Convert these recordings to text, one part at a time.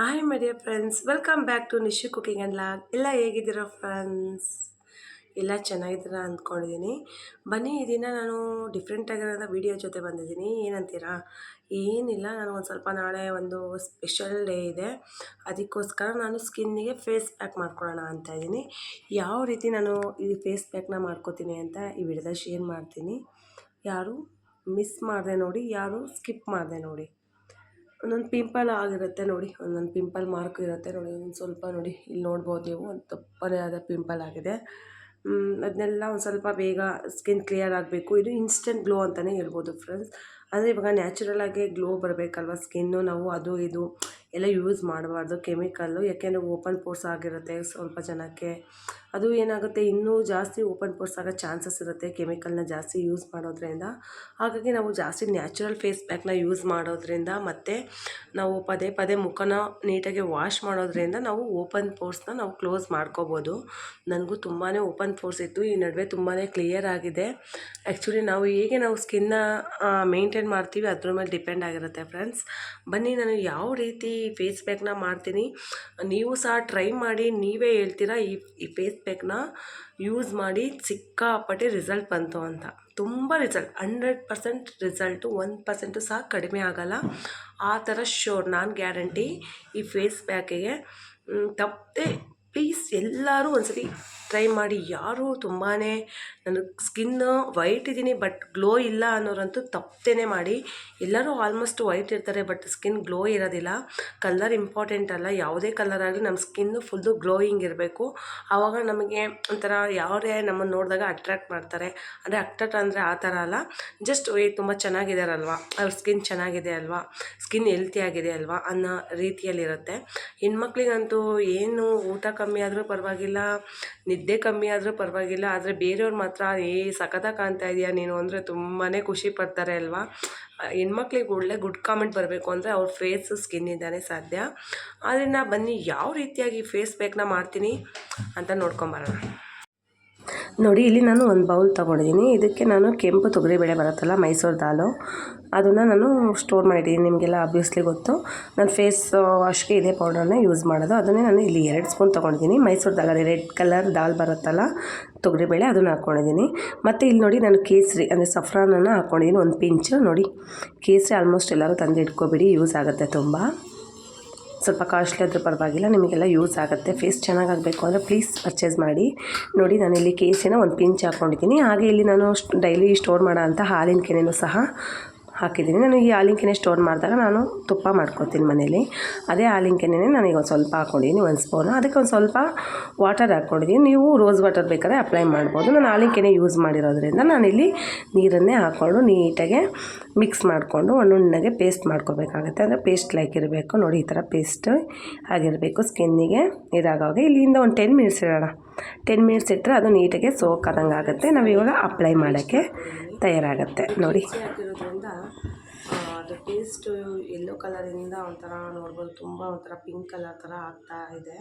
Hi my dear friends welcome back to Nishu cooking and vlog ಎಲ್ಲ ಹೇಗಿದ್ದೀರಾ friends ಎಲ್ಲ ಚೆನ್ನಾಗಿದ್ದೀರಾ ಅಂದ್ಕೊಂಡಿದ್ದೀನಿ. ಬನ್ನಿ, ಈ ದಿನ ನಾನು ಡಿಫ್ರೆಂಟ್ ಆಗಿರೋದ ವೀಡಿಯೋ ಜೊತೆ ಬಂದಿದ್ದೀನಿ. ಏನಂತೀರಾ? ಏನಿಲ್ಲ, ನಾನು ಒಂದು ಸ್ವಲ್ಪ ನಾಳೆ ಒಂದು ಸ್ಪೆಷಲ್ ಡೇ ಇದೆ. ಅದಕ್ಕೋಸ್ಕರ ನಾನು ಸ್ಕಿನ್ನಿಗೆ ಫೇಸ್ ಪ್ಯಾಕ್ ಮಾಡ್ಕೊಳ್ಳೋಣ ಅಂತ ಇದ್ದೀನಿ. ಯಾವ ರೀತಿ ನಾನು ಈ ಫೇಸ್ ಪ್ಯಾಕ್ನ ಮಾಡ್ಕೋತೀನಿ ಅಂತ ಈ ವಿಡಿಯೋದಲ್ಲಿ ಶೇರ್ ಮಾಡ್ತೀನಿ. ಯಾರು? ಮಿಸ್ ಮಾಡಿದೆ ನೋಡಿ, ಯಾರು? ಸ್ಕಿಪ್ ಮಾಡಿದೆ ನೋಡಿ. ಒಂದೊಂದು ಪಿಂಪಲ್ ಆಗಿರುತ್ತೆ ನೋಡಿ, ಒಂದೊಂದು ಪಿಂಪಲ್ ಮಾರ್ಕ್ ಇರುತ್ತೆ ನೋಡಿ ಒಂದು ಸ್ವಲ್ಪ ನೋಡಿ ಇಲ್ಲಿ ನೋಡ್ಬೋದು ನೀವು, ಒಂದು ತಪ್ಪನೇ ಆದ ಪಿಂಪಲ್ ಆಗಿದೆ. ಅದನ್ನೆಲ್ಲ ಒಂದು ಸ್ವಲ್ಪ ಬೇಗ ಸ್ಕಿನ್ ಕ್ಲಿಯರ್ ಆಗಬೇಕು. ಇದು ಇನ್ಸ್ಟೆಂಟ್ ಗ್ಲೋ ಅಂತಲೇ ಹೇಳ್ಬೋದು ಫ್ರೆಂಡ್ಸ್. ಅಂದರೆ ಇವಾಗ ನ್ಯಾಚುರಲಾಗಿ ಗ್ಲೋ ಬರಬೇಕಲ್ವ ಸ್ಕಿನ್ನು, ನಾವು ಅದು ಇದು ಎಲ್ಲ ಯೂಸ್ ಮಾಡಬಾರ್ದು ಕೆಮಿಕಲ್ಲು. ಯಾಕೆಂದರೆ ಓಪನ್ ಪೋರ್ಸ್ ಆಗಿರುತ್ತೆ ಸ್ವಲ್ಪ ಜನಕ್ಕೆ. ಅದು ಏನಾಗುತ್ತೆ, ಇನ್ನೂ ಜಾಸ್ತಿ ಓಪನ್ ಪೋರ್ಸ್ ಆಗೋ ಚಾನ್ಸಸ್ ಇರುತ್ತೆ ಕೆಮಿಕಲ್ನ ಜಾಸ್ತಿ ಯೂಸ್ ಮಾಡೋದ್ರಿಂದ. ಹಾಗಾಗಿ ನಾವು ಜಾಸ್ತಿ ನ್ಯಾಚುರಲ್ ಫೇಸ್ ಪ್ಯಾಕ್ನ ಯೂಸ್ ಮಾಡೋದ್ರಿಂದ ಮತ್ತು ನಾವು ಪದೇ ಪದೇ ಮುಖನ ನೀಟಾಗಿ ವಾಶ್ ಮಾಡೋದ್ರಿಂದ ನಾವು ಓಪನ್ ಪೋರ್ಸ್ನ ನಾವು ಕ್ಲೋಸ್ ಮಾಡ್ಕೋಬೋದು. ನನಗೂ ತುಂಬಾ ಓಪನ್ ಪೋರ್ಸ್ ಇತ್ತು, ಈ ನಡುವೆ ತುಂಬಾ ಕ್ಲಿಯರ್ ಆಗಿದೆ. ಆ್ಯಕ್ಚುಲಿ ನಾವು ಹೇಗೆ ನಾವು ಸ್ಕಿನ್ನ ಮೇಂಟೈನ್ ಮಾಡ್ತೀವಿ ಅದ್ರ ಮೇಲೆ ಡಿಪೆಂಡ್ ಆಗಿರುತ್ತೆ ಫ್ರೆಂಡ್ಸ್. ಬನ್ನಿ, ನಾನು ಯಾವ ರೀತಿ ಫೇಸ್ ಪ್ಯಾಕ್ನ ಮಾಡ್ತೀನಿ. ನೀವು ಸಹ ಟ್ರೈ ಮಾಡಿ, ನೀವೇ ಹೇಳ್ತೀರಾ ಈ ಈ ಫೇಸ್ ಪ್ಯಾಕ್ನ ಯೂಸ್ ಮಾಡಿ ಸಿಕ್ಕಾಪಟ್ಟೆ ರಿಸಲ್ಟ್ ಬಂತು ಅಂತ. ತುಂಬ ರಿಸಲ್ಟ್, ಹಂಡ್ರೆಡ್ ಪರ್ಸೆಂಟ್ ರಿಸಲ್ಟು ಒಂದು ಪರ್ಸೆಂಟು ಸಹ ಕಡಿಮೆ ಆಗೋಲ್ಲ. ಆ ಥರ ಶೋರ್ ನಾನು ಗ್ಯಾರಂಟಿ ಈ ಫೇಸ್ ಪ್ಯಾಕಿಗೆ. ತಪ್ಪದೆ ಪ್ಲೀಸ್ ಎಲ್ಲರೂ ಒಂದ್ಸತಿ ಟ್ರೈ ಮಾಡಿ ಯಾರು ತುಂಬಾ ನನಗೆ ಸ್ಕಿನ್ನು ವೈಟ್ ಇದ್ದೀನಿ ಬಟ್ ಗ್ಲೋ ಇಲ್ಲ ಅನ್ನೋರಂತೂ ತಪ್ಪೇ ಮಾಡಿ. ಎಲ್ಲರೂ ಆಲ್ಮೋಸ್ಟ್ ವೈಟ್ ಇರ್ತಾರೆ ಬಟ್ ಸ್ಕಿನ್ ಗ್ಲೋ ಇರೋದಿಲ್ಲ. ಕಲರ್ ಇಂಪಾರ್ಟೆಂಟ್ ಅಲ್ಲ. ಯಾವುದೇ ಕಲರ್ ಆಗಲಿ ನಮ್ಮ ಸ್ಕಿನ್ನು ಫುಲ್ಲು ಗ್ಲೋಯಿಂಗ್ ಇರಬೇಕು. ಆವಾಗ ನಮಗೆ ಒಂಥರ ಯಾರೇ ನಮ್ಮನ್ನು ನೋಡಿದಾಗ ಅಟ್ರ್ಯಾಕ್ಟ್ ಮಾಡ್ತಾರೆ. ಅಂದರೆ ಅಟ್ರಾಕ್ಟ್ ಅಂದರೆ ಆ ಥರ ಅಲ್ಲ. ಜಸ್ಟ್ ಏ ತುಂಬ ಚೆನ್ನಾಗಿದ್ದಾರಲ್ವ ಅವ್ರ ಸ್ಕಿನ್ ಚೆನ್ನಾಗಿದೆ ಅಲ್ವಾ? ಸ್ಕಿನ್ ಹೆಲ್ತಿ ಆಗಿದೆ ಅಲ್ವಾ? ಅನ್ನೋ ರೀತಿಯಲ್ಲಿರುತ್ತೆ. ಹೆಣ್ಮಕ್ಳಿಗಂತೂ ಏನು ಊಟ ಕಮ್ಮಿ ಆದರೂ ಪರವಾಗಿಲ್ಲ. ನಿದ್ದೆ ಕಮ್ಮಿ ಆದರೂ ಪರವಾಗಿಲ್ಲ, ಆದರೆ ಬೇರೆಯವ್ರು ಮಾತ್ರ, ಏ ಸಖತ್ತಾಗಿ ಕಾಣ್ತಾ ಇದೆಯಾ ನೀನು? ಅಂದರೆ ತುಂಬಾ ಖುಷಿ ಪಡ್ತಾರೆ ಅಲ್ವಾ? ಹೆಣ್ಮಕ್ಳಿಗೆ ಒಳ್ಳೆ ಗುಡ್ ಕಾಮೆಂಟ್ ಬರಬೇಕು ಅಂದರೆ ಅವ್ರ ಫೇಸ್ ಸ್ಕಿನ್ನಿಂದಾನೇ ಸಾಧ್ಯ. ಆದ್ದರಿಂದ ಬನ್ನಿ, ಯಾವ ರೀತಿಯಾಗಿ ಫೇಸ್ ಪ್ಯಾಕ್ನ ಮಾಡ್ತೀನಿ ಅಂತ ನೋಡ್ಕೊಂಬರೋಣ. ನೋಡಿ, ಇಲ್ಲಿ ನಾನು ಒಂದು ಬೌಲ್ ತೊಗೊಂಡಿದ್ದೀನಿ. ಇದಕ್ಕೆ ನಾನು ಕೆಂಪು ತೊಗರಿಬೇಳೆ ಬರುತ್ತಲ್ಲ, ಮೈಸೂರು ದಾಲು. ಅದನ್ನು ನಾನು ಸ್ಟೋರ್ ಮಾಡಿದ್ದೀನಿ, ನಿಮಗೆಲ್ಲ ಆಬ್ವಿಯಸ್ಲಿ ಗೊತ್ತು. ನಾನು ಫೇಸ್ ವಾಶ್ಗೆ ಇದೇ ಪೌಡರ್ನ ಯೂಸ್ ಮಾಡೋದು. ಅದನ್ನೇ ನಾನು ಇಲ್ಲಿ ಎರಡು ಸ್ಪೂನ್ ತೊಗೊಂಡಿದ್ದೀನಿ. ಮೈಸೂರು ದಾಲ್ ರೆಡ್ ಕಲರ್ ದಾಲ್ ಬರುತ್ತಲ್ಲ ತೊಗರಿಬೇಳೆ ಅದನ್ನು ಹಾಕ್ಕೊಂಡಿದ್ದೀನಿ ಮತ್ತು ಇಲ್ಲಿ ನೋಡಿ, ನಾನು ಕೇಸರಿ, ಅಂದರೆ ಸಫ್ರಾನನ್ನು ಹಾಕ್ಕೊಂಡಿದ್ದೀನಿ ಒಂದು ಪಿಂಚು ನೋಡಿ, ಕೇಸರಿ ಆಲ್ಮೋಸ್ಟ್ ಎಲ್ಲರೂ ತಂದು ಇಟ್ಕೊಬಿಡಿ ಯೂಸ್ ಆಗುತ್ತೆ ತುಂಬ. ಸ್ವಲ್ಪ ಕಾಸ್ಟ್ಲಿ ಆದರೂ ಪರವಾಗಿಲ್ಲ, ನಿಮಗೆಲ್ಲ ಯೂಸ್ ಆಗುತ್ತೆ. ಫೇಸ್ ಚೆನ್ನಾಗಾಗಬೇಕು ಅಂದರೆ ಪ್ಲೀಸ್ ಪರ್ಚೇಸ್ ಮಾಡಿ. ನೋಡಿ, ನಾನು ಇಲ್ಲಿ ಕೇಸಿನ ಒಂದು ಪಿಂಚ್ ಹಾಕ್ಕೊಂಡಿದ್ದೀನಿ. ಹಾಗೆ ಇಲ್ಲಿ ನಾನು ಡೈಲಿ ಸ್ಟೋರ್ ಮಾಡೋ ಅಂಥ ಹಾಲಿನ ಕೆನೆಯೂ ಸಹ ಹಾಕಿದ್ದೀನಿ. ನಾನು ಈ ಹಾಲಿನ ಕೆನೆ ಸ್ಟೋರ್ ಮಾಡಿದಾಗ ನಾನು ತುಪ್ಪ ಮಾಡ್ಕೊತೀನಿ ಮನೇಲಿ. ಅದೇ ಹಾಲಿನ ಕೆನೆನೇ ನಾನೀಗ ಒಂದು ಸ್ವಲ್ಪ ಹಾಕ್ಕೊಂಡಿದ್ದೀನಿ ಒಂದು ಸ್ಪೂನು. ಅದಕ್ಕೆ ಒಂದು ಸ್ವಲ್ಪ ವಾಟರ್ ಹಾಕ್ಕೊಂಡಿದ್ದೀನಿ. ನೀವು ರೋಸ್ ವಾಟರ್ ಬೇಕಾದ್ರೆ ಅಪ್ಲೈ ಮಾಡ್ಬೋದು. ನಾನು ಹಾಲಿನ ಕೆನೆ ಯೂಸ್ ಮಾಡಿರೋದ್ರಿಂದ ನಾನಿಲ್ಲಿ ನೀರನ್ನೇ ಹಾಕ್ಕೊಂಡು ನೀಟಾಗೆ ಮಿಕ್ಸ್ ಮಾಡಿಕೊಂಡು ಒಣ್ಣುಣ್ಣಗೆ ಪೇಸ್ಟ್ ಮಾಡ್ಕೋಬೇಕಾಗುತ್ತೆ. ಅಂದರೆ ಪೇಸ್ಟ್ ಲೈಕ್ ಇರಬೇಕು. ನೋಡಿ, ಈ ಥರ ಪೇಸ್ಟ್ ಆಗಿರಬೇಕು ಸ್ಕಿನ್ನಿಗೆ. ಇದಾಗೋಗೆ ಇಲ್ಲಿಂದ ಒಂದು ಟೆನ್ ಮಿನಿಟ್ಸ್ ಇಡೋಣ ಟೆನ್ ಮಿನಿಟ್ಸ್ ಇಟ್ಟರೆ ಅದು ನೀಟಾಗಿ ಸೋಕ್ ಆದಂಗೆ ಆಗುತ್ತೆ. ನಾವು ಇವಾಗ ಅಪ್ಲೈ ಮಾಡೋಕ್ಕೆ ತಯಾರಾಗುತ್ತೆ. ನೋಡಿ. ಅದು ಪೇಸ್ಟು ಎಲ್ಲೋ ಕಲರಿಂದ ಒಂಥರ ನೋಡ್ಬೋದು, ತುಂಬ ಒಂಥರ ಪಿಂಕ್ ಕಲರ್ ಥರ ಆಗ್ತಾ ಇದೆ.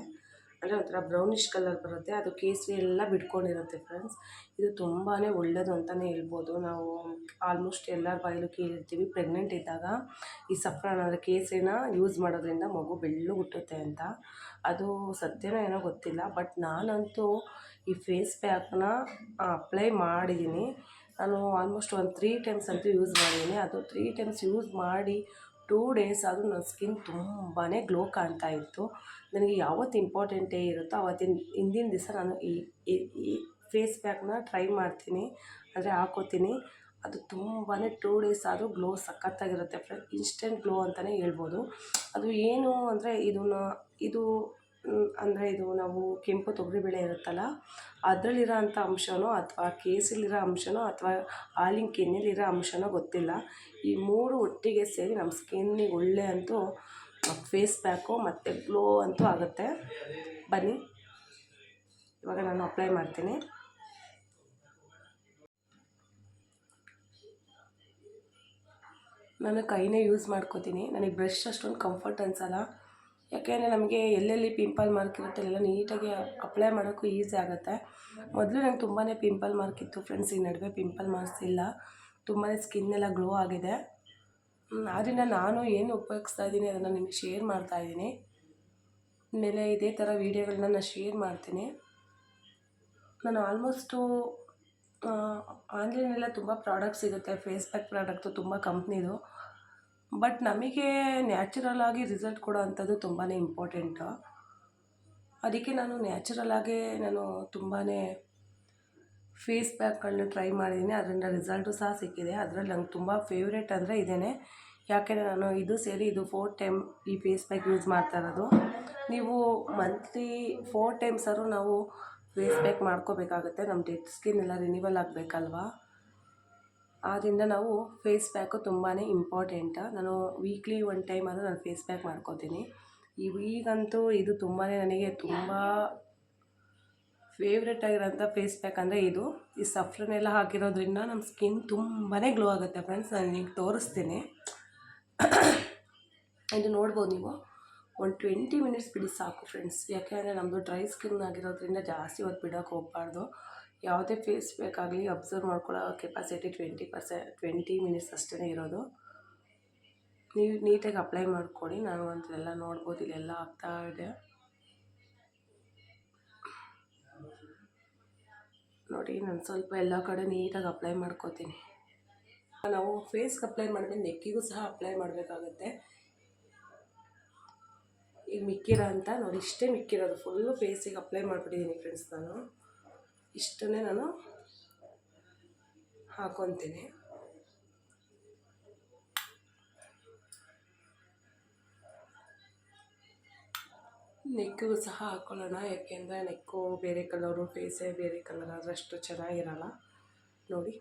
ಅಂದರೆ ಒಂಥರ ಬ್ರೌನಿಷ್ ಕಲರ್ ಬರುತ್ತೆ. ಅದು ಕೇಸರಿ ಎಲ್ಲ ಬಿಟ್ಕೊಂಡಿರುತ್ತೆ ಫ್ರೆಂಡ್ಸ್ ಇದು ತುಂಬಾ ಒಳ್ಳೆಯದು ಅಂತಲೇ ಹೇಳ್ಬೋದು. ನಾವು ಆಲ್ಮೋಸ್ಟ್ ಎಲ್ಲರ ಬಾಯಲ್ಲೂ ಕೇಳಿರ್ತೀವಿ. ಪ್ರೆಗ್ನೆಂಟ್ ಇದ್ದಾಗ ಈ ಸಫ್ರಾನ್ ಅಂದರೆ ಕೇಸರಿನ ಯೂಸ್ ಮಾಡೋದ್ರಿಂದ ಮಗು ಬೆಳ್ಳು ಹುಟ್ಟುತ್ತೆ ಅಂತ. ಅದು ಸತ್ಯನೋ ಏನೋ ಗೊತ್ತಿಲ್ಲ. ಬಟ್ ನಾನಂತೂ ಈ ಫೇಸ್ ಪ್ಯಾಕ್ನ ಅಪ್ಲೈ ಮಾಡಿದ್ದೀನಿ ನಾನು ಆಲ್ಮೋಸ್ಟ್ ಒಂದು ತ್ರೀ ಟೈಮ್ಸ್ ಅಂತೂ ಯೂಸ್ ಮಾಡಿದ್ದೀನಿ ಅದು ತ್ರೀ ಟೈಮ್ಸ್ ಯೂಸ್ ಮಾಡಿ ಟೂ ಡೇಸ್ ಆದರೂ ನನ್ನ ಸ್ಕಿನ್ ತುಂಬಾ ಗ್ಲೋ ಕಾಣ್ತಾ ಇತ್ತು. ನನಗೆ ಯಾವತ್ತು ಇಂಪಾರ್ಟೆಂಟೇ ಇರುತ್ತೋ ಆವತ್ತಿನ ಹಿಂದಿನ ದಿವಸ ನಾನು ಈ ಈ ಫೇಸ್ ಪ್ಯಾಕ್ನ ಟ್ರೈ ಮಾಡ್ತೀನಿ. ಅಂದರೆ ಹಾಕೋತೀನಿ. ಅದು ತುಂಬಾ ಟೂ ಡೇಸ್ ಆದರೂ ಗ್ಲೋ ಸಖತ್ತಾಗಿರುತ್ತೆ ಫ್ರೆಂಡ್. ಇನ್ಸ್ಟೆಂಟ್ ಗ್ಲೋ ಅಂತಲೇ ಹೇಳ್ಬೋದು. ಅದು ಏನು ಅಂದರೆ ಇದನ್ನು, ಇದು ಅಂದರೆ ಇದು ನಾವು ಕೆಂಪು ತೊಗರಿಬೇಳೆ ಇರುತ್ತಲ್ಲ, ಅದರಲ್ಲಿರೋ ಅಂಥ ಅಂಶನೋ ಅಥವಾ ಕೇಸಲ್ಲಿರೋ ಅಂಶನೋ ಅಥವಾ ಹಾಲಿನ ಕೆನೆಯಲ್ಲಿರೋ ಅಂಶನೋ ಗೊತ್ತಿಲ್ಲ. ಈ ಮೂರು ಒಟ್ಟಿಗೆ ಸೇರಿ ನಮ್ಮ ಸ್ಕಿನ್ನಿಗೆ ಒಳ್ಳೆ ಅಂತೂ ಫೇಸ್ ಪ್ಯಾಕು ಮತ್ತು ಗ್ಲೋ ಅಂತೂ ಆಗುತ್ತೆ. ಬನ್ನಿ. ಇವಾಗ ನಾನು ಅಪ್ಲೈ ಮಾಡ್ತೀನಿ. ನಾನು ಕೈನೇ ಯೂಸ್ ಮಾಡ್ಕೋತೀನಿ. ನನಗೆ ಬ್ರಷ್ ಅಷ್ಟೊಂದು ಕಂಫರ್ಟ್ ಅನಿಸಲ್ಲ. ಯಾಕೆಂದರೆ ನಮಗೆ ಎಲ್ಲೆಲ್ಲಿ ಪಿಂಪಲ್ ಮಾರ್ಕ್ ಇರುತ್ತೆ ಅಲ್ಲೆಲ್ಲ ನೀಟಾಗಿ ಅಪ್ಲೈ ಮಾಡೋಕ್ಕೂ ಈಸಿ ಆಗುತ್ತೆ. ಮೊದಲು ನಂಗೆ ತುಂಬಾ ಪಿಂಪಲ್ ಮಾರ್ಕ್ ಇತ್ತು ಫ್ರೆಂಡ್ಸ್ ಈ ನಡುವೆ ಪಿಂಪಲ್ ಮಾರ್ಕ್ಸ್ ಇಲ್ಲ. ತುಂಬಾ ಸ್ಕಿನ್ ಎಲ್ಲ ಗ್ಲೋ ಆಗಿದೆ. ಆದ್ದರಿಂದ ನಾನು ಏನು ಉಪಯೋಗಿಸ್ತಾ ಇದ್ದೀನಿ ಅದನ್ನು ನಿಮಗೆ ಶೇರ್ ಮಾಡ್ತಾ ಇದ್ದೀನಿ. ಮೇಲೆ ಇದೇ ಥರ ವೀಡಿಯೋಗಳನ್ನ ನಾನು ಶೇರ್ ಮಾಡ್ತೀನಿ. ನಾನು ಆಲ್ಮೋಸ್ಟು ಆನ್ಲೈನೆಲ್ಲ ತುಂಬ ಪ್ರಾಡಕ್ಟ್ ಸಿಗುತ್ತೆ. ಫೇಸ್ ಪ್ಯಾಕ್ ಪ್ರಾಡಕ್ಟು ತುಂಬ ಕಂಪ್ನಿದು ಬಟ್ ನಮಗೆ ನ್ಯಾಚುರಲ್ ಆಗಿ ರಿಸಲ್ಟ್ ಕೊಡೋ ಅಂಥದ್ದು ತುಂಬಾ ಇಂಪಾರ್ಟೆಂಟು. ಅದಕ್ಕೆ ನಾನು ನ್ಯಾಚುರಲ್ ಆಗೇ ನಾನು ತುಂಬಾ ಫೇಸ್ ಪ್ಯಾಕ್ಗಳನ್ನ ಟ್ರೈ ಮಾಡಿದ್ದೀನಿ. ಅದರಿಂದ ರಿಸಲ್ಟು ಸಹ ಸಿಕ್ಕಿದೆ. ಅದರಲ್ಲಿ ನಂಗೆ ತುಂಬ ಫೇವ್ರೇಟ್ ಅಂದರೆ ಇದೇ ಯಾಕೆಂದರೆ ನಾನು ಇದು ಸೇರಿ ಇದು ಫೋರ್ ಟೈಮ್ ಈ ಫೇಸ್ ಪ್ಯಾಕ್ ಯೂಸ್ ಮಾಡ್ತಾ ಇರೋದು. ನೀವು ಮಂತ್ಲಿ ಫೋರ್ ಟೈಮ್ಸಾದ್ರು ನಾವು ಫೇಸ್ ಪ್ಯಾಕ್ ಮಾಡ್ಕೋಬೇಕಾಗುತ್ತೆ. ನಮ್ಮ ಡೆಡ್ ಸ್ಕಿನ್ ಎಲ್ಲ ರಿನಿವಲ್ ಆಗಬೇಕಲ್ವಾ? ಆದ್ದರಿಂದ ನಾವು ಫೇಸ್ ಪ್ಯಾಕು ತುಂಬಾ ಇಂಪಾರ್ಟೆಂಟ ನಾನು ವೀಕ್ಲಿ ಒನ್ ಟೈಮ್ ಆದರೂ ನಾನು ಫೇಸ್ ಪ್ಯಾಕ್ ಮಾಡ್ಕೋತೀನಿ. ಈಗಂತೂ ಇದು ತುಂಬಾ ನನಗೆ ತುಂಬ ಫೇವ್ರೆಟ್ ಆಗಿರೋಂಥ ಫೇಸ್ ಪ್ಯಾಕ್ ಅಂದರೆ ಇದು. ಈ ಸಫ್ರನ್ ಎಲ್ಲ ಹಾಕಿರೋದ್ರಿಂದ ನಮ್ಮ ಸ್ಕಿನ್ ತುಂಬಾ ಗ್ಲೋ ಆಗುತ್ತೆ ಫ್ರೆಂಡ್ಸ್ ನಾನು ನಿಮಗೆ ತೋರಿಸ್ತೀನಿ. ಇದು ನೋಡ್ಬೋದು ನೀವು. ಒಂದು ಟ್ವೆಂಟಿ ಮಿನಿಟ್ಸ್ ಬಿಡಿ ಸಾಕು ಫ್ರೆಂಡ್ಸ್ ಯಾಕೆಂದರೆ ನಮ್ಮದು ಡ್ರೈ ಸ್ಕಿನ್ ಆಗಿರೋದ್ರಿಂದ ಜಾಸ್ತಿ ಹೊತ್ತು ಬಿಡೋಕೆ ಹೋಗಬಾರ್ದು. ಯಾವುದೇ ಫೇಸ್ ಬೇಕಾಗಲಿ ಅಬ್ಸರ್ವ್ ಮಾಡ್ಕೊಳ್ಳೋ capacity twenty percent twenty minutes ಅಷ್ಟೇ ಇರೋದು. ನೀವು ನೀಟಾಗಿ ಅಪ್ಲೈ ಮಾಡ್ಕೊಳ್ಳಿ ನಾನು ಅಂತೆಲ್ಲ ನೋಡ್ಬೋದು, ಇಲ್ಲೆಲ್ಲ ಆಗ್ತಾ ಇದೆ. ನೋಡಿ, ನಾನು ಸ್ವಲ್ಪ ಎಲ್ಲ ಕಡೆ ನೀಟಾಗಿ ಅಪ್ಲೈ ಮಾಡ್ಕೋತೀನಿ. ನಾವು ಫೇಸ್ಗೆ ಅಪ್ಲೈ ಮಾಡಿದ್ರೆ ನೆಕ್ಕಿಗೂ ಸಹ ಅಪ್ಲೈ ಮಾಡಬೇಕಾಗತ್ತೆ. ಈಗ ಮಿಕ್ಕಿರೋ ಅಂತ ನೋಡಿ, ಇಷ್ಟೇ ಮಿಕ್ಕಿರೋದು. ಫುಲ್ಲು ಫೇಸಿಗೆ ಅಪ್ಲೈ ಮಾಡಿಬಿಟ್ಟಿದ್ದೀನಿ ಫ್ರೆಂಡ್ಸ್ ನಾನು. ಇಷ್ಟನ್ನೇ ನಾನು ಹಾಕೊತೀನಿ ನೆಕ್ಕು ಸಹ ಹಾಕ್ಕೊಳ್ಳೋಣ ಯಾಕೆಂದರೆ ನೆಕ್ಕು ಬೇರೆ ಕಲರು ಫೇಸೇ ಬೇರೆ ಕಲರ್ ಆದರೆ ಅಷ್ಟು ಚೆನ್ನಾಗಿರಲ್ಲ. ನೋಡಿ.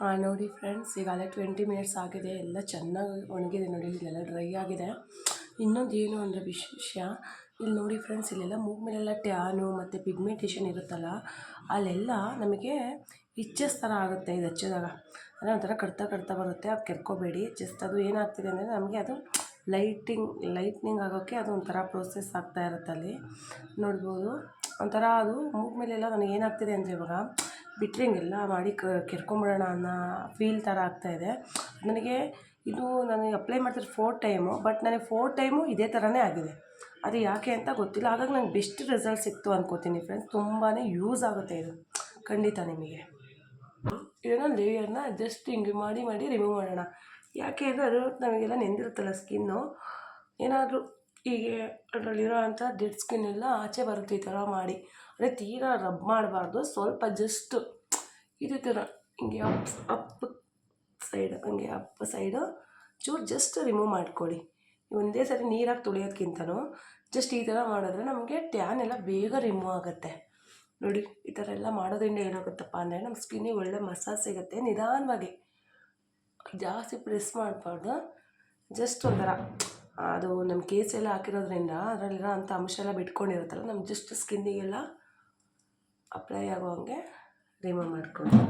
ಹಾಂ ನೋಡಿ ಫ್ರೆಂಡ್ಸ್ ಈಗಾಗಲೇ ಟ್ವೆಂಟಿ ಮಿನಿಟ್ಸ್ ಆಗಿದೆ. ಎಲ್ಲ ಚೆನ್ನಾಗಿ ಒಣಗಿದೆ ನೋಡಿ, ಇಲ್ಲೆಲ್ಲ ಡ್ರೈ ಆಗಿದೆ. ಇನ್ನೊಂದು ಏನು ಅಂದರೆ ವಿಶೇಷ ಇಲ್ಲಿ ನೋಡಿ ಫ್ರೆಂಡ್ಸ್ ಇಲ್ಲೆಲ್ಲ ಮೂಗ್ ಮೇಲೆಲ್ಲ ಟ್ಯಾನು ಮತ್ತು ಪಿಗ್ಮೆಂಟೇಷನ್ ಇರುತ್ತಲ್ಲ, ಅಲ್ಲೆಲ್ಲ ನಮಗೆ ಇಚ್ಚಸ್ ಥರ ಆಗುತ್ತೆ ಇದು ಹಚ್ಚಿದಾಗ. ಅಂದರೆ ಒಂಥರ ಕಡ್ತಾ ಕಡ್ತಾ ಬರುತ್ತೆ, ಅದು ಕೆರ್ಕೋಬೇಡಿ ಜಸ್ಟ್ ಅದು ಏನಾಗ್ತಿದೆ ಅಂದರೆ ನಮಗೆ ಅದು ಲೈಟಿಂಗ್ ಲೈಟ್ನಿಂಗ್ ಆಗೋಕ್ಕೆ ಅದು ಒಂಥರ ಪ್ರೋಸೆಸ್ ಆಗ್ತಾ ಇರುತ್ತೆ ಅಲ್ಲಿ. ನೋಡ್ಬೋದು, ಒಂಥರ ಅದು ಮೂಗ್ ಮೇಲೆಲ್ಲ ನನಗೆ ಏನಾಗ್ತಿದೆ ಅಂದರೆ ಇವಾಗ ಬಿಟ್ಟರೆ ಹಿಂಗೆಲ್ಲ ಮಾಡಿ ಕೆರ್ಕೊಂಬಿಡೋಣ ಅನ್ನೋ ಫೀಲ್ ಥರ ಆಗ್ತಾಯಿದೆ ನನಗೆ ಇದು ನನಗೆ ಅಪ್ಲೈ ಮಾಡ್ತಿರೋ ಫೋರ್ ಟೈಮು ಬಟ್ ನನಗೆ ಫೋರ್ ಟೈಮು ಇದೇ ಥರನೇ ಆಗಿದೆ. ಅದು ಯಾಕೆ ಅಂತ ಗೊತ್ತಿಲ್ಲ. ಹಾಗಾಗಿ ನಂಗೆ ಬೆಸ್ಟ್ ರಿಸಲ್ಟ್ ಸಿಕ್ತು ಅನ್ಕೋತೀನಿ ಫ್ರೆಂಡ್ಸ್ ತುಂಬಾ ಯೂಸ್ ಆಗುತ್ತೆ ಇದು. ಖಂಡಿತ ನಿಮಗೆ. ಏನೋ ಲೇಯರ್ನ ಜಸ್ಟ್ ಹಿಂಗೆ ಮಾಡಿ ಮಾಡಿ ರಿಮೂವ್ ಮಾಡೋಣ. ಯಾಕೆ ಅಂದರೆ ಅದು ನಮಗೆಲ್ಲ ನೆಂದಿರುತ್ತಲ್ಲ ಸ್ಕಿನ್ನು ಏನಾದರೂ ಹೀಗೆ ಅದರಲ್ಲಿರೋ ಅಂಥ ಡೆಡ್ ಸ್ಕಿನ್ ಎಲ್ಲ ಆಚೆ ಬರುತ್ತೆ ಈ ಥರ ಮಾಡಿ. ಅಂದರೆ ತೀರಾ ರಬ್ ಮಾಡಬಾರ್ದು. ಸ್ವಲ್ಪ ಜಸ್ಟ್ ಇದೇ ಥರ ಹಿಂಗೆ ಅಪ್ ಅಪ್ ಸೈಡ್ ಹಂಗೆ ಅಪ್ ಸೈಡು ಚೂರು ಜಸ್ಟ್ ರಿಮೂವ್ ಮಾಡ್ಕೊಳ್ಳಿ ಒಂದೇ ಸರಿ ನೀರಾಗಿ ತೊಳೆಯೋದ್ಕಿಂತನೂ ಜಸ್ಟ್ ಈ ಥರ ಮಾಡಿದ್ರೆ ನಮಗೆ ಟ್ಯಾನ್ ಎಲ್ಲ ಬೇಗ ರಿಮೂವ್ ಆಗುತ್ತೆ. ನೋಡಿ, ಈ ಥರ ಎಲ್ಲ ಮಾಡೋದ್ರಿಂದ ಏನಾಗುತ್ತಪ್ಪ ಅಂದರೆ ನಮ್ಮ ಸ್ಕಿನ್ನಿಗೆ ಒಳ್ಳೆ ಮಸಾಜ್ ಸಿಗುತ್ತೆ, ನಿಧಾನವಾಗಿ. ಜಾಸ್ತಿ ಪ್ರೆಸ್ ಮಾಡಬಾರ್ದು ಜಸ್ಟ್ ಒಂಥರ ಅದು ನಮ್ಮ ಕೇಸ್ ಎಲ್ಲ ಹಾಕಿರೋದ್ರಿಂದ ಅದರಲ್ಲಿರೋ ಅಂಥ ಅಂಶ ಎಲ್ಲ ಬಿಟ್ಕೊಂಡಿರುತ್ತಲ್ಲ ನಮ್ಮ ಜಸ್ಟ್ ಸ್ಕಿನ್ನಿಗೆಲ್ಲ ಅಪ್ಲೈ ಆಗೋ ಹಂಗೆ ರಿಮೂವ್ ಮಾಡ್ಕೊಳ್ಳಿ.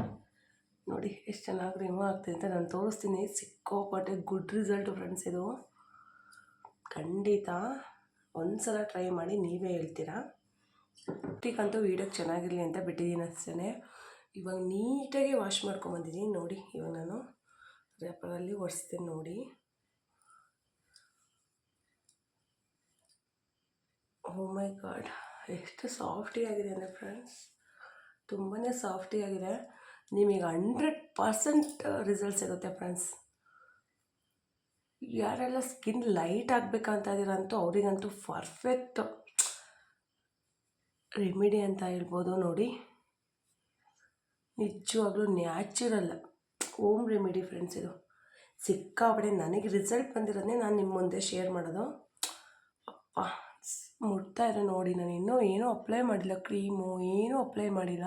ನೋಡಿ, ಎಷ್ಟು ಚೆನ್ನಾಗಿ ರಿಮೂವ್ ಆಗ್ತಿದೆ ಅಂತ ನಾನು ತೋರಿಸ್ತೀನಿ. ಸಿಕ್ಕೋಪಟ್ಟೆ ಗುಡ್ ರಿಸಲ್ಟು ಫ್ರೆಂಡ್ಸ್ ಇದು. ಖಂಡಿತ ಒಂದು ಸಲ ಟ್ರೈ ಮಾಡಿ ನೀವೇ ಹೇಳ್ತೀರಾ? ಟಿಕ್ಕಂತೂ ವೀಡಿಯೋಗೆ ಚೆನ್ನಾಗಿರಲಿ ಅಂತ ಬಿಟ್ಟಿದ್ದೀನಿ ಅಷ್ಟೇ ಇವಾಗ ನೀಟಾಗಿ ವಾಶ್ ಮಾಡ್ಕೊಂಬಂದಿದ್ದೀನಿ ನೋಡಿ, ಇವಾಗ ನಾನು ರ್ಯಾಪರಲ್ಲಿ ಒರೆಸ್ತೀನಿ ನೋಡಿ. ಓ ಮೈ ಗಾಡ್ ಎಷ್ಟು ಸಾಫ್ಟಿ ಆಗಿದೆ ಅಂದರೆ ಫ್ರೆಂಡ್ಸ್ ತುಂಬಾ ಸಾಫ್ಟಿ ಆಗಿದೆ. ನಿಮಗೆ ಹಂಡ್ರೆಡ್ ಪರ್ಸೆಂಟ್ ರಿಸಲ್ಟ್ ಸಿಗುತ್ತೆ ಫ್ರೆಂಡ್ಸ್ ಯಾರೆಲ್ಲ ಸ್ಕಿನ್ ಲೈಟ್ ಆಗಬೇಕಂತ ಇದ್ದೀರಂತೂ ಅವರಿಗಂತೂ ಪರ್ಫೆಕ್ಟ್ ರೆಮಿಡಿ ಅಂತ ಹೇಳ್ಬೋದು ನೋಡಿ. ನಿಜವಾಗ್ಲೂ ನ್ಯಾಚುರಲ್ ಓಮ್ ರೆಮಿಡಿ ಫ್ರೆಂಡ್ಸ್ ಇದು. ಸಿಕ್ಕಾಪಡೆ ನನಗೆ ರಿಸಲ್ಟ್ ಬಂದಿರೋದನ್ನೇ ನಾನು ನಿಮ್ಮ ಮುಂದೆ ಶೇರ್ ಮಾಡೋದು. ಅಪ್ಪ, ಮುಟ್ತಾ ಇರೋ ನೋಡಿ, ನಾನು ಇನ್ನೂ ಏನೂ ಅಪ್ಲೈ ಮಾಡಿಲ್ಲ ಕ್ರೀಮು ಏನೂ ಅಪ್ಲೈ ಮಾಡಿಲ್ಲ.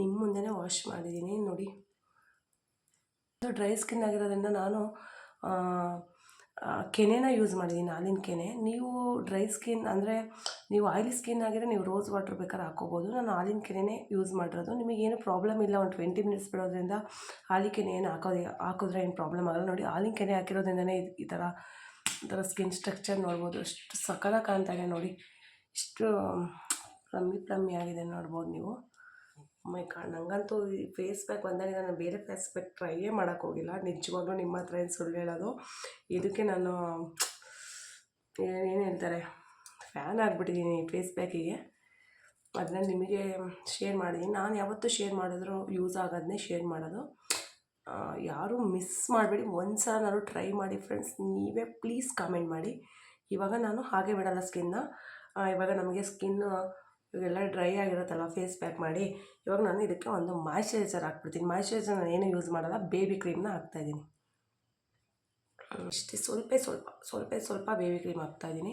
ನಿಮ್ಮ ಮುಂದೆನೇ ವಾಶ್ ಮಾಡಿದ್ದೀನಿ ನೋಡಿ. ಅದು ಡ್ರೈ ಸ್ಕಿನ್ ಆಗಿರೋದ್ರಿಂದ ನಾನು ಕೆನೆನ ಯೂಸ್ ಮಾಡಿದ್ದೀನಿ ಹಾಲಿನ ಕೆನೆ ನೀವು ಡ್ರೈ ಸ್ಕಿನ್ ಅಂದರೆ ನೀವು ಆಯಿಲಿ ಸ್ಕಿನ್ ಆಗಿದ್ರೆ ನೀವು ರೋಸ್ ವಾಟ್ರ್ ಬೇಕಾದ್ರೆ ಹಾಕ್ಕೋಬೋದು ನಾನು ಹಾಲಿನ ಕೆನೆನೇ ಯೂಸ್ ಮಾಡಿರೋದು ನಿಮಗೇನು ಪ್ರಾಬ್ಲಮ್ ಇಲ್ಲ ಒಂದು ಟ್ವೆಂಟಿ ಮಿನಿಟ್ಸ್ ಬಿಡೋದ್ರಿಂದ ಹಾಲಿನ ಕೆನೆ ಏನು ಹಾಕೋದು ಹಾಕಿದ್ರೆ ಏನು ಪ್ರಾಬ್ಲಮ್ ಆಗಲ್ಲ ನೋಡಿ ಹಾಲಿನ ಕೆನೆ ಹಾಕಿರೋದ್ರಿಂದನೇ ಈ ಥರ ಒಂಥರ ಸ್ಕಿನ್ ಸ್ಟ್ರಕ್ಚರ್ ನೋಡ್ಬೋದು ಅಷ್ಟು ಸಕಲ ಕಾಣ್ತಾಯಿದೆ ನೋಡಿ ಇಷ್ಟು ಪ್ಲಮ್ಮಿ ಪ್ಲಮ್ಮಿ ಆಗಿದೆ ನೋಡ್ಬೋದು ನೀವು ಮೈ ನಂಗಂತೂ ನನಗಂತೂ ಈ ಫೇಸ್ ಬ್ಯಾಕ್ ಬಂದಾಗ ನಾನು ಬೇರೆ ಫೇಸ್ ಪ್ಯಾಕ್ ಟ್ರೈಯೇ ಮಾಡೋಕ್ಕೆ ಹೋಗಿಲ್ಲ. ನಿಜವಾಗ್ಲೂ ನಿಮ್ಮ ಹತ್ರ ಏನು ಸುಳ್ಳು ಹೇಳೋದು? ಇದಕ್ಕೆ ನಾನು ಏನು ಹೇಳ್ತಾರೆ? ಫ್ಯಾನ್ ಆಗಿಬಿಟ್ಟಿದ್ದೀನಿ ಫೇಸ್ ಪ್ಯಾಕಿಗೆ ಅದನ್ನ ನಿಮಗೆ ಶೇರ್ ಮಾಡಿದ್ದೀನಿ ನಾನು ಯಾವತ್ತೂ ಶೇರ್ ಮಾಡಿದ್ರು ಯೂಸ್ ಆಗೋದನ್ನೇ ಶೇರ್ ಮಾಡೋದು. ಯಾರು ಮಿಸ್ ಮಾಡಬೇಡಿ. ಒಂದು ಸಲನಾದ್ರು ಟ್ರೈ ಮಾಡಿ ಫ್ರೆಂಡ್ಸ್ ನೀವೇ ಪ್ಲೀಸ್ ಕಾಮೆಂಟ್ ಮಾಡಿ. ಇವಾಗ ನಾನು ಹಾಗೆ ಬಿಡೋಲ್ಲ ಸ್ಕಿನ್ನ ಇವಾಗ ನಮಗೆ ಸ್ಕಿನ್ನು ಇವೆಲ್ಲ ಡ್ರೈ ಆಗಿರುತ್ತಲ್ಲ ಫೇಸ್ ಪ್ಯಾಕ್ ಮಾಡಿ. ಇವಾಗ ನಾನು ಇದಕ್ಕೆ ಒಂದು ಮಾಯ್ಶ್ಚರೈಸರ್ ಹಾಕ್ಬಿಡ್ತೀನಿ. ಮಾಯ್ಶ್ಚರೈಸರ್ ನಾನು ಏನು ಯೂಸ್ ಮಾಡಲ್ಲ, ಬೇಬಿ ಕ್ರೀಮ್ನ ಹಾಕ್ತಾಯಿದ್ದೀನಿ ಅಷ್ಟೇ ಸ್ವಲ್ಪ ಸ್ವಲ್ಪ ಸ್ವಲ್ಪ ಸ್ವಲ್ಪ ಬೇಬಿ ಕ್ರೀಮ್ ಹಾಕ್ತಾಯಿದ್ದೀನಿ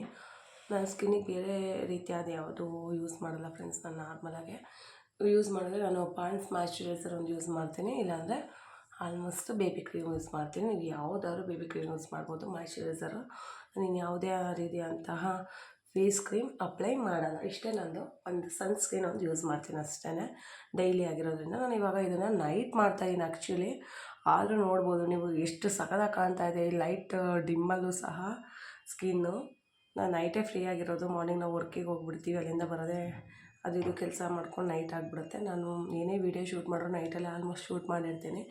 ನಾನು ಸ್ಕಿನ್ನಿಗೆ ಬೇರೆ ರೀತಿಯಾದ ಯಾವುದು ಯೂಸ್ ಮಾಡಲ್ಲ ಫ್ರೆಂಡ್ಸ್ ನಾನು ನಾರ್ಮಲಾಗೆ ಯೂಸ್ ಮಾಡಿದ್ರೆ ನಾನು ಪಾಂಡ್ಸ್ ಮಾಯ್ಶ್ಚರೈಸರ್ ಒಂದು ಯೂಸ್ ಮಾಡ್ತೀನಿ, ಇಲ್ಲಾಂದರೆ ಆಲ್ಮೋಸ್ಟ್ ಬೇಬಿ ಕ್ರೀಮ್ ಯೂಸ್ ಮಾಡ್ತೀನಿ. ನೀವು ಯಾವುದಾದ್ರು ಬೇಬಿ ಕ್ರೀಮ್ ಯೂಸ್ ಮಾಡ್ಬೋದು ಮಾಯ್ಶ್ಚರೈಸರು ನೀನು ಯಾವುದೇ ರೀತಿಯಂತಹ ಫೇಸ್ ಕ್ರೀಮ್ ಅಪ್ಲೈ ಮಾಡಲ್ಲ. ಇಷ್ಟೇ ನಂದು. ಒಂದು ಸನ್ಸ್ಕ್ರೀನ್ ಒಂದು ಯೂಸ್ ಮಾಡ್ತೀನಿ ಅಷ್ಟೇ ಡೈಲಿ ಆಗಿರೋದ್ರಿಂದ ನಾನು ಇವಾಗ ಇದನ್ನು ನೈಟ್ ಮಾಡ್ತಾಯಿದ್ದೀನಿ ಆ್ಯಕ್ಚುಲಿ ಆದರೂ ನೋಡ್ಬೋದು ನೀವು ಎಷ್ಟು ಸಖತ್ತಾಗಿ ಕಾಣ್ತಾ ಇದೆ. ಲೈಟ್ ಡಿಮ್ಮಲ್ಲೂ ಸಹ ಸ್ಕಿನ್ನು ನಾನು ನೈಟೇ ಫ್ರೀ ಆಗಿರೋದು. ಮಾರ್ನಿಂಗ್ ನಾವು ವರ್ಕಿಗೆ ಹೋಗ್ಬಿಡ್ತೀವಿ. ಅಲ್ಲಿಂದ ಬರೋದೇ ಅದು ಇದು ಕೆಲಸ ಮಾಡ್ಕೊಂಡು ನೈಟ್ ಆಗಿಬಿಡುತ್ತೆ. ನಾನು ಏನೇ ವೀಡಿಯೋ ಶೂಟ್ ಮಾಡಿದ್ರು ನೈಟಲ್ಲಿ ಆಲ್ಮೋಸ್ಟ್ ಶೂಟ್ ಮಾಡಿರ್ತೀನಿ.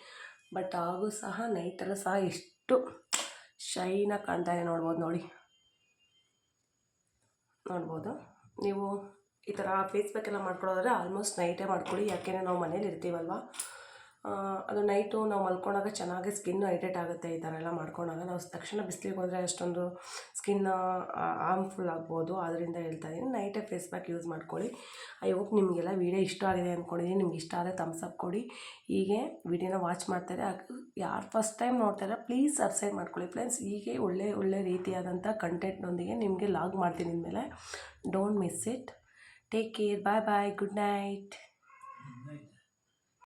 ಬಟ್ ಆಗೂ ಸಹ ನೈಟಲ್ಲೂ ಸಹ ಎಷ್ಟು ಶೈನಾಗಿ ಕಾಣ್ತಾ ಇದೆ ನೋಡ್ಬೋದು ನೋಡಿ. ನೋಡ್ಬೋದು. ನೀವು ಈ ಥರ ಫೇಸ್ ಪ್ಯಾಕ್ ಎಲ್ಲ ಮಾಡ್ಕೊಳ್ಳೋದಾದ್ರೆ ಆಲ್ಮೋಸ್ಟ್ ನೈಟೇ ಮಾಡ್ಕೊಳ್ಳಿ. ಯಾಕೆಂದರೆ ನಾವು ಮನೇಲಿ ಇರ್ತೀವಲ್ವ? ಅದು ನೈಟು ನಾವು ಮಲ್ಕೊಂಡಾಗ ಚೆನ್ನಾಗಿ ಸ್ಕಿನ್ ಹೈಡ್ರೇಟ್ ಆಗುತ್ತೆ, ಈ ಥರ ಎಲ್ಲ ಮಾಡ್ಕೊಂಡಾಗ ನಾವು ತಕ್ಷಣ ಬಿಸಿಲಿಗೆ ಹೋದರೆ ಅಷ್ಟೊಂದು ಸ್ಕಿನ್ ಹಾರ್ಮ್ಫುಲ್ ಆಗ್ಬೋದು. ಆದ್ದರಿಂದ ಹೇಳ್ತಾ ಇದ್ದೀನಿ ನೈಟೇ ಫೇಸ್ ಪ್ಯಾಕ್ ಯೂಸ್ ಮಾಡ್ಕೊಳ್ಳಿ. ಐ ಹೋಪ್ ನಿಮಗೆಲ್ಲ ವೀಡಿಯೋ ಇಷ್ಟ ಆಗಿದೆ ಅಂದ್ಕೊಂಡಿದ್ದೀನಿ ನಿಮ್ಗೆ ಇಷ್ಟ ಆದರೆ ಥಮ್ಸ್ ಅಪ್ ಕೊಡಿ. ಹೀಗೆ ವಿಡಿಯೋನ ವಾಚ್ ಮಾಡ್ತಾರೆ ಯಾರು ಫಸ್ಟ್ ಟೈಮ್ ನೋಡ್ತಾರೆ ಪ್ಲೀಸ್ ಸಬ್ಸ್ಕ್ರೈಬ್ ಮಾಡ್ಕೊಳ್ಳಿ. ಫ್ರೆಂಡ್ಸ್ ಹೀಗೆ ಒಳ್ಳೆ ಒಳ್ಳೆ ರೀತಿಯಾದಂಥ ಕಂಟೆಂಟ್ನೊಂದಿಗೆ ನಿಮಗೆ ಲಾಗ್ ಮಾಡ್ತೀನಿ ಇನ್ಮೇಲೆ. Don't miss it take care bye bye good night